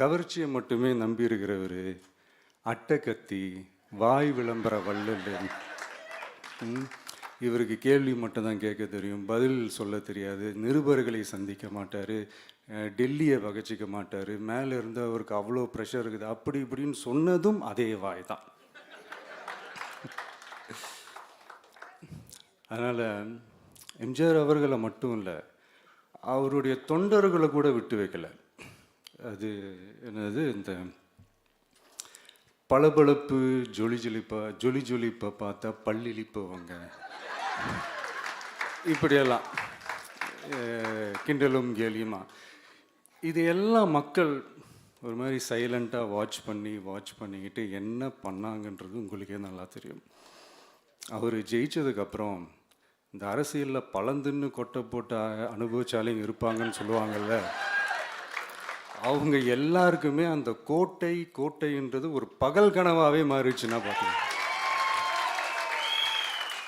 கவர்ச்சியை மட்டுமே நம்பி இருக்கிறவர் அட்டை கத்தி வாய் விளம்பர வல்லல் இவருக்கு கேள்வி மட்டும்தான் கேட்க தெரியும் பதில் சொல்ல தெரியாது நிருபர்களை சந்திக்க மாட்டார் டெல்லியை வகச்சிக்க மாட்டார் மேலே இருந்து அவருக்கு அவ்வளோ ப்ரெஷர் இருக்குது. அப்படி இப்படின்னு சொன்னதும் அதே வாய் தான். அதனால் எம்ஜிஆர் அவர்களை மட்டும் இல்லை அவருடைய தொண்டர்களை கூட விட்டு வைக்கலை. அது என்னது இந்த பளபளப்பு ஜொலி ஜொலிப்பா ஜொலி ஜொலிப்பை பார்த்தா பல்லிழிப்பவங்க இப்படியெல்லாம். கிண்டலும் கேலியுமா. இது எல்லாம் மக்கள் ஒரு மாதிரி சைலண்ட்டாக வாட்ச் பண்ணி வாட்ச் பண்ணிக்கிட்டு என்ன பண்ணாங்கன்றது உங்களுக்கே நல்லா தெரியும். அவர் ஜெயிச்சதுக்கப்புறம் இந்த அரசியலில் பழந்துன்னு கொட்டை போட்ட அனுபவிச்சாலையும் இருப்பாங்கன்னு சொல்லுவாங்கல்ல. அவங்க எல்லாருக்குமே அந்த கோட்டை கோட்டைன்றது ஒரு பகல் கனவாகவே மாறிடுச்சுன்னா பார்த்துக்கோங்க